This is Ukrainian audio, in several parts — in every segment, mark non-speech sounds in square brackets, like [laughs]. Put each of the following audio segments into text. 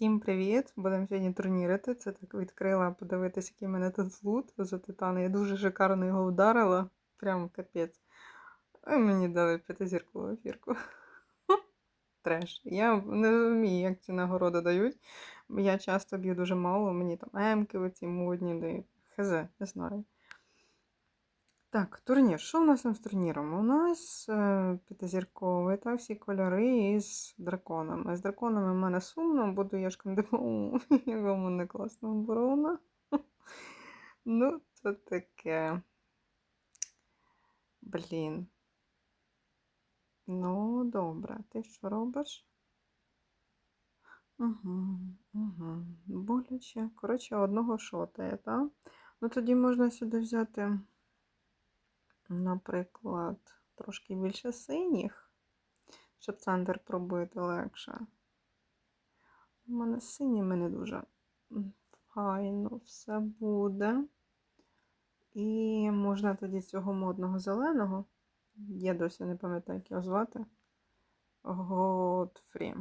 Всім привіт! Будемо сьогодні турнірити. Це так відкрила подивитися, який мене тут лут за титана. Я дуже шикарно його вдарила. Прям капець. І мені дали п'ятизіркову ефірку. [laughs] Треш. Я не розумію, як ці нагороди дають. Я часто б'ю дуже мало, мені там емки оці модні дають. Хз, не знаю. Так, турнір. Що в нас там з турніром? У нас е, п'ятизірковий, та всі кольори із драконами. З драконами в мене сумно, буду я ж кандидатом, яка мене класна оборона. Ну, це таке. Блін. Ну, добре, ти що робиш? Угу, угу. Боляче. Коротше, одного шотає, так? Ну тоді можна сюди взяти наприклад, трошки більше синіх, щоб центр пробити легше. У мене з синіми не дуже файно все буде. І можна тоді цього модного зеленого, я досі не пам'ятаю, як його звати. Готфрі.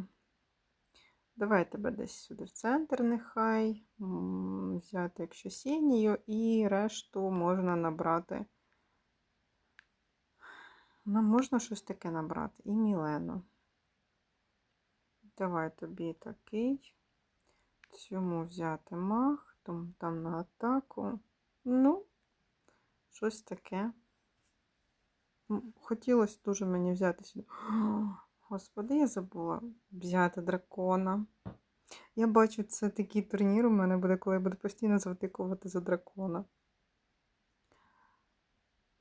Давай тебе десь сюди в центр, нехай. Взяти, якщо синію, і решту можна набрати. Нам можна щось таке набрати. І Мілену. Давай тобі такий. Цьому взяти мах, там, там на атаку. Ну, щось таке. Хотілося дуже мені взяти сюди. [gasps] Господи, я забула взяти дракона. Я бачу, це такий турнір у мене буде, коли я буду постійно завтикувати за дракона.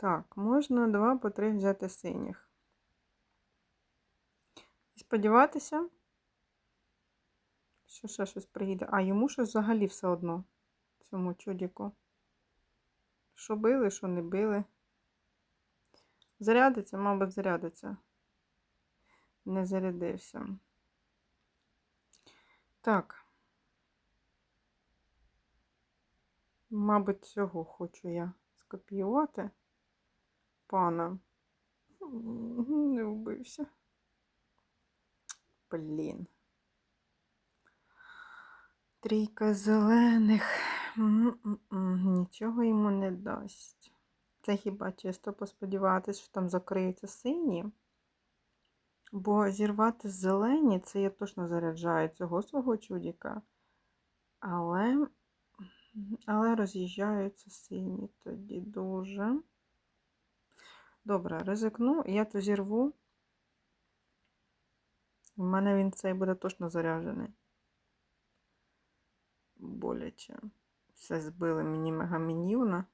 Так, можна два по три взяти синіх. І сподіватися, що ще щось приїде. А йому щось взагалі все одно, цьому чудіку. Що били, що не били. Зарядиться, мабуть, зарядиться. Не зарядився. Так. Мабуть, цього хочу я скопіювати пана. Не вбився. Блін. Трійка зелених. Нічого йому не дасть. Це хіба чисто посподіватися, що там закриються сині. Бо зірвати зелені, це я точно заряджаю цього свого чудіка. Але, але роз'їжджаються сині тоді дуже. Добре, ризикну, я то зірву. У мене він цей буде точно заряджений. Боляче. Все збили мені мегамінівна.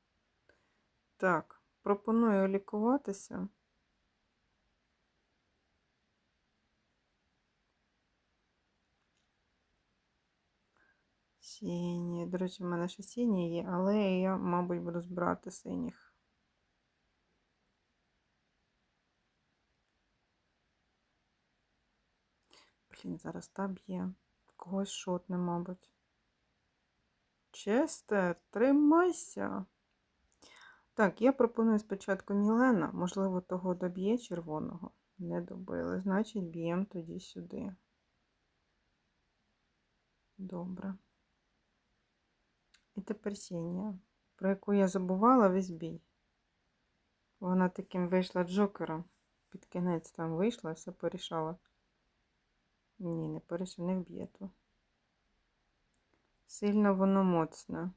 Так, пропоную лікуватися. Сіні. До речі, в мене ще сіні є, але я, мабуть, буду збирати синіх. Блін, зараз та б'є. Когось шотне, мабуть. Честер, тримайся. Так, я пропоную спочатку Мілена, можливо, того доб'є червоного. Не добили. Значить, б'ємо тоді сюди. Добре. І тепер Сінія, про яку я забувала весь бій. Вона таким вийшла джокером. Під кінець там вийшла, все порішала. Ні, не перше, не вб'є то. Сильно воно моцне.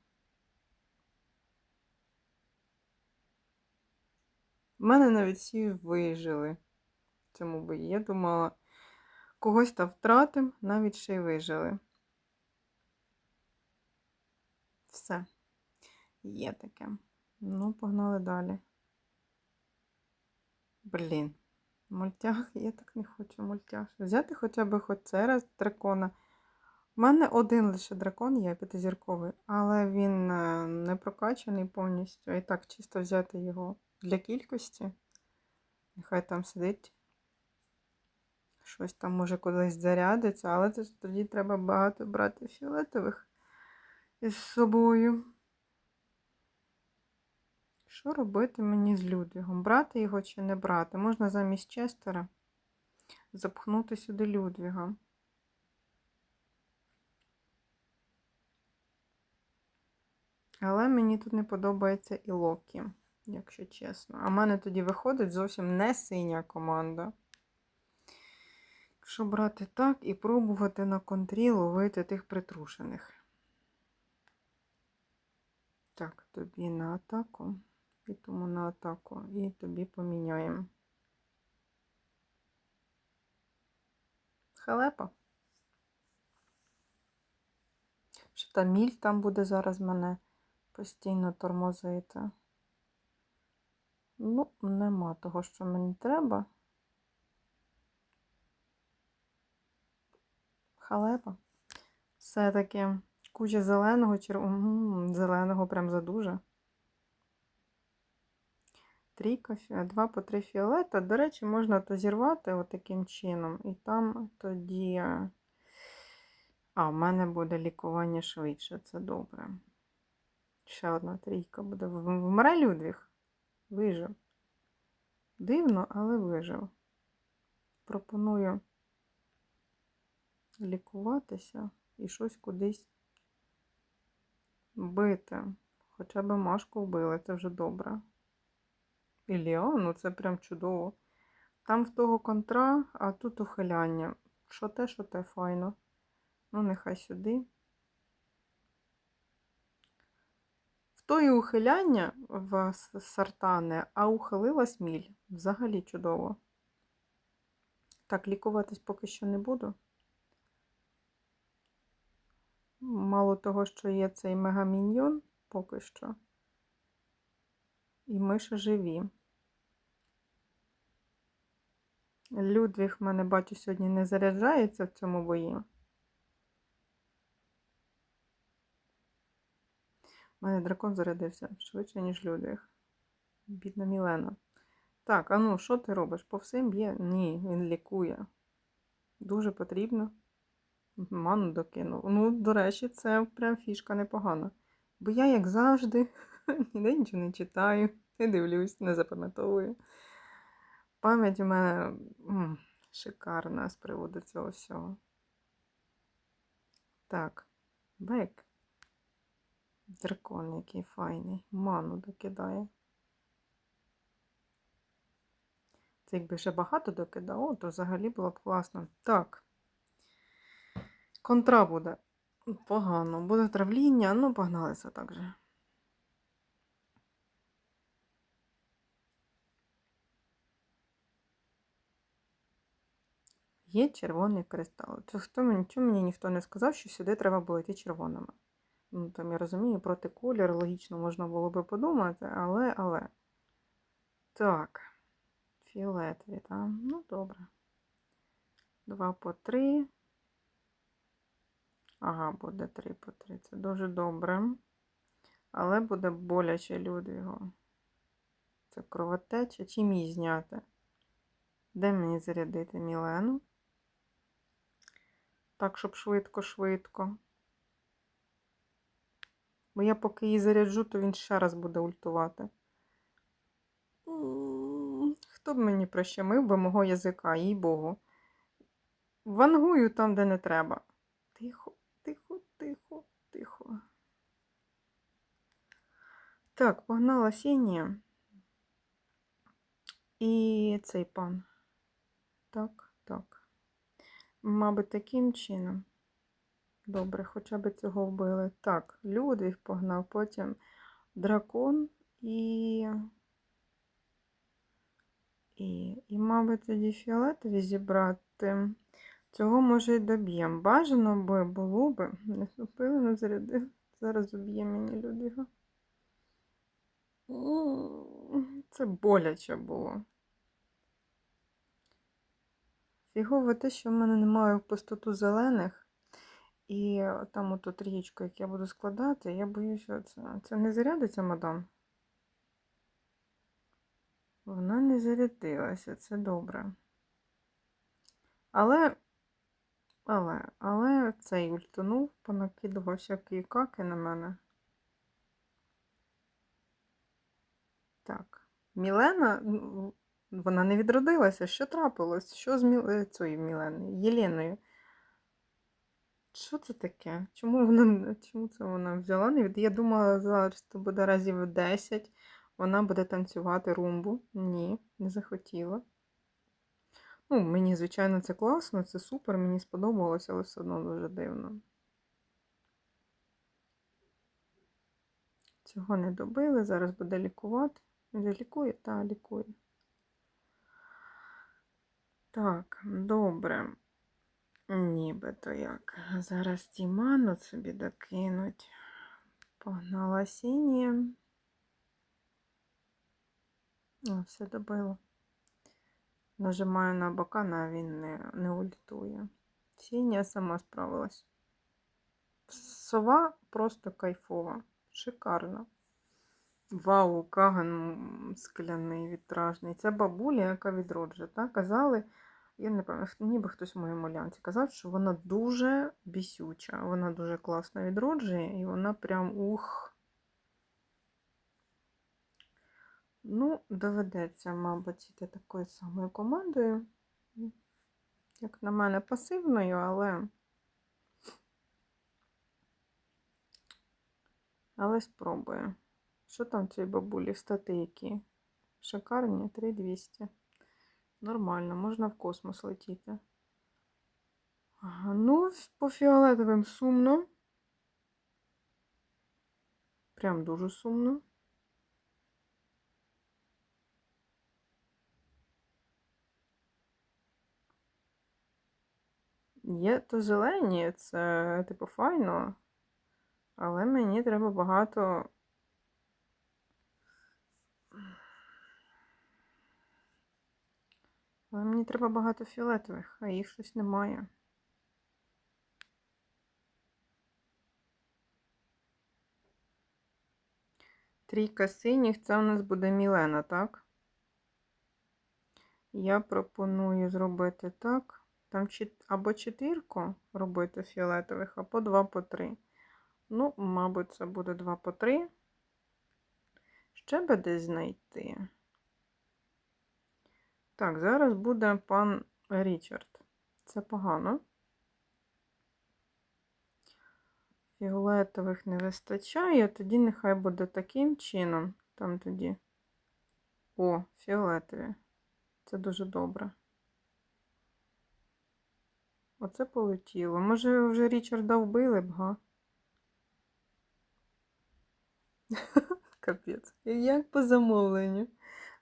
У мене навіть всі вижили цьому бої. Я думала, когось там втратим, навіть ще й вижили. Все. Є таке. Ну, погнали далі. Блін. Мультяг, [laughs] я так не хочу мультяг. Взяти хоча б хоч це раз дракона. У мене один лише дракон є п'ятизірковий, але він е, не прокачаний повністю. І так чисто взяти його для кількості. Нехай там сидить. Щось там може кудись зарядиться, але тоді треба багато брати фіолетових із собою. Що робити мені з Людвігом? Брати його чи не брати? Можна замість Честера запхнути сюди Людвіга. Але мені тут не подобається і Локі, якщо чесно. А в мене тоді виходить зовсім не синя команда. Якщо брати так і пробувати на контрі ловити тих притрушених. Так, тобі на атаку. І тому на атаку. І тобі поміняємо. Халепа. Що та міль там буде зараз мене постійно тормозити. Ну, нема того, що мені треба. Халепа. Все-таки куча зеленого, червоного, зеленого прям задуже. Трійка, два по три фіолета. До речі, можна то зірвати отаким чином. І там тоді. е, А, в мене буде лікування швидше, це добре. Ще одна трійка буде. Вмре Людвіг. Вижив. Дивно, але вижив. Пропоную лікуватися і щось кудись бити. Хоча б Машку вбили, це вже добре. І Ліану, це прям чудово. Там в того контра, а тут ухиляння. Що те, що те, файно. Ну, нехай сюди. В тої ухиляння в сартане, а ухилилась міль. Взагалі чудово. Так, лікуватись поки що не буду. Мало того, що є цей мегаміньйон поки що. І ми ще живі. Людвіг мене, бачу, сьогодні не заряджається в цьому бої. У мене дракон зарядився швидше, ніж Людвіг. Бідна Мілена. Так, а ну, що ти робиш? По всім б'є? Ні, він лікує. Дуже потрібно. Ману докинув. Ну, до речі, це прям фішка непогана. Бо я, як завжди, [laughs] ніде нічого не читаю, не дивлюсь, не запам'ятовую. Пам'ять у мене м, шикарна з приводу цього всього. Так, бек. Дракон який файний. Ману докидає. Це якби ще багато докидало, то взагалі було б класно. Так. Контра буде. Погано. Буде травління, ну погналися так же. Є червоний кристал. Це хто мені, чому мені ніхто не сказав, що сюди треба було йти червоними? Ну, там я розумію, проти колір логічно можна було би подумати, але, але. Так. Фіолетові, так? Ну, добре. Два по три. Ага, буде три по три. Це дуже добре. Але буде боляче Людвігу. Це кровотеча. Чим її зняти? Де мені зарядити Мілену? Так, щоб швидко-швидко. Бо я поки її заряджу, то він ще раз буде ультувати. Хто б мені прищемив би мого язика, їй Богу. Вангую там, де не треба. Тихо, тихо, тихо, тихо. Так, погнала сінія. І цей пан. Так. Мабуть, таким чином. Добре, хоча б цього вбили. Так, Людвіг погнав, потім дракон і. І, і мабуть, тоді фіолетові зібрати. Цього може й доб'єм. Бажано би було би. Не вступили, не зарядив. Зараз уб'є мені Людвіга. Це боляче було. Фігово те, що в мене немає пустоту зелених. І там ото трієчку, як я буду складати, я боюся, це, це не зарядиться, мадам. Вона не зарядилася, це добре. Але, але, але цей ультанув, понакидував всякі каки на мене. Так. Мілена, вона не відродилася. Що трапилось? Що з Міл... е, цією Міленою? Єленою? що це таке? Чому вона чому це вона взяла? Я думала, зараз це буде разів 10. Вона буде танцювати румбу. Ні, не захотіла. Ну, мені, звичайно, це класно, це супер, мені сподобалося, але все одно дуже дивно. Цього не добили, зараз буде лікувати. Він же лікує? Та, лікує. Так, добре. Нібито як. Зараз Тіману собі докинуть. Погнала сінія. О, все добило. Нажимаю на бока, а він не, не ультує. Сінія сама справилась. Сова просто кайфова. Шикарно. Вау, каган скляний, вітражний. Це бабуля, яка відроджує. Казали, я не пам'ятаю, ніби хтось в моєму лянці казав, що вона дуже бісюча. Вона дуже класно відроджує, і вона прям ух. Ну, доведеться, мабуть, йти такою самою командою. Як на мене, пасивною, але. Але спробую. Що там цій бабулі? Стати які? Шикарні, 3200. Нормально, можна в космос летіти. Ну, по фіолетовим сумно. Прям дуже сумно. Є то зелені, це типу файно. Але мені треба багато. Але мені треба багато фіолетових, а їх щось немає. Трійка синіх це у нас буде Мілена, так? Я пропоную зробити так. Там або четвірку робити фіолетових, або два по три. Ну, мабуть, це буде 2 по 3. Ще би десь знайти. Так, зараз буде пан Річард. Це погано. Фіолетових не вистачає, тоді нехай буде таким чином. Там тоді. О, фіолетові. Це дуже добре. Оце полетіло. Може, вже Річарда вбили б, га? [laughs] Капець. Як по замовленню.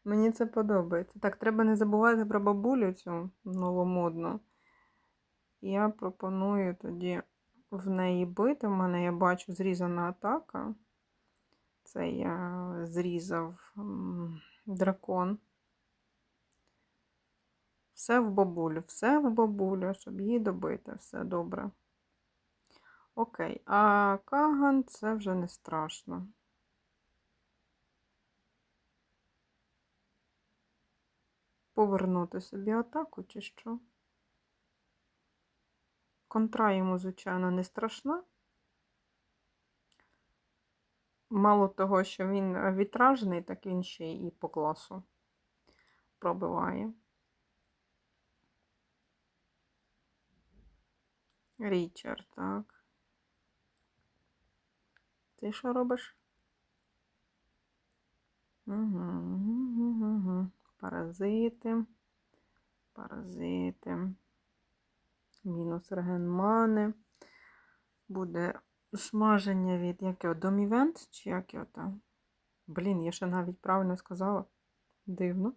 Мені це подобається. Так, треба не забувати про бабулю цю новомодну. Я пропоную тоді в неї бити. У мене я бачу зрізана атака. Це я зрізав дракон. Все в бабулю, все в бабулю, щоб її добити. Все добре. Окей, а Каган це вже не страшно. Повернути собі атаку чи що? Контра йому, звичайно, не страшна. Мало того, що він вітражний, так він ще і по класу пробиває. Річард, так. Ти що робиш? Угу. Паразити. Паразити. Мінус реген мани. Буде смаження від якого? Домівент чи як його там? Блін, я ще навіть правильно сказала. Дивно.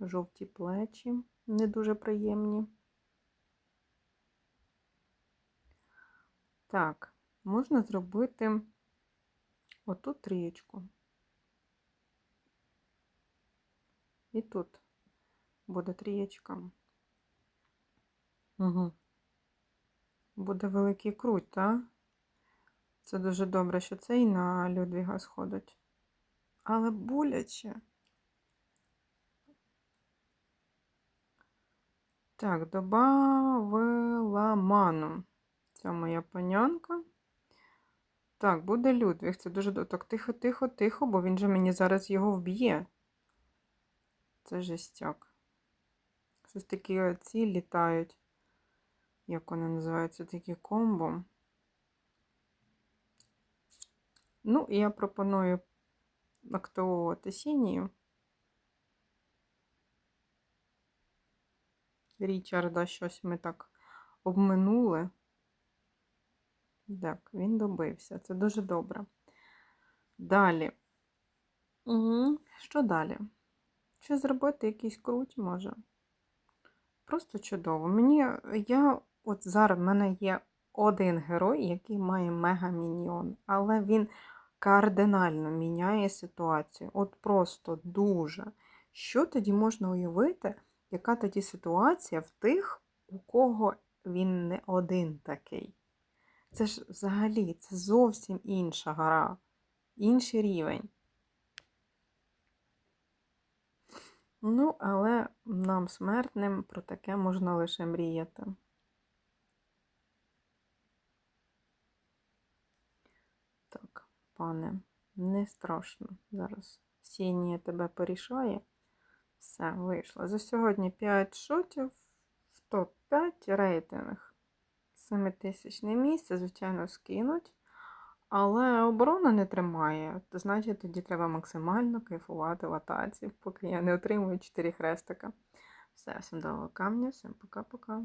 Жовті плечі не дуже приємні. Так, можна зробити отут трієчку. І тут буде трієчка. Угу. Буде великий круть, так? Це дуже добре, що це і на Людвіга сходить. Але боляче. Так, добавила ману. Це моя панянка. Так, буде Людвіг. Це дуже. Так, тихо, тихо, тихо, бо він же мені зараз його вб'є. Це жестяк. Щось такі ці літають. як вони називаються, такі комбо. Ну, і я пропоную активувати сінію. Річарда щось ми так обминули. Так, він добився. Це дуже добре. Далі. Угу. Що далі? Що зробити? Якийсь круть може? Просто чудово. Мені я от зараз в мене є один герой, який має мега-міньйон, але він кардинально міняє ситуацію. От просто дуже. Що тоді можна уявити, яка тоді ситуація в тих, у кого він не один такий? Це ж взагалі це зовсім інша гра, інший рівень. Ну, але нам, смертним, про таке можна лише мріяти. Так, пане, не страшно. Зараз Сінія тебе порішає. Все, вийшло. За сьогодні 5 шотів в топ-5 рейтинг. 7000 місце, звичайно, скинуть. Але оборона не тримає. То значить, тоді треба максимально кайфувати в атаці, поки я не отримую 4 хрестика. Все, всім до камня, всім пока-пока.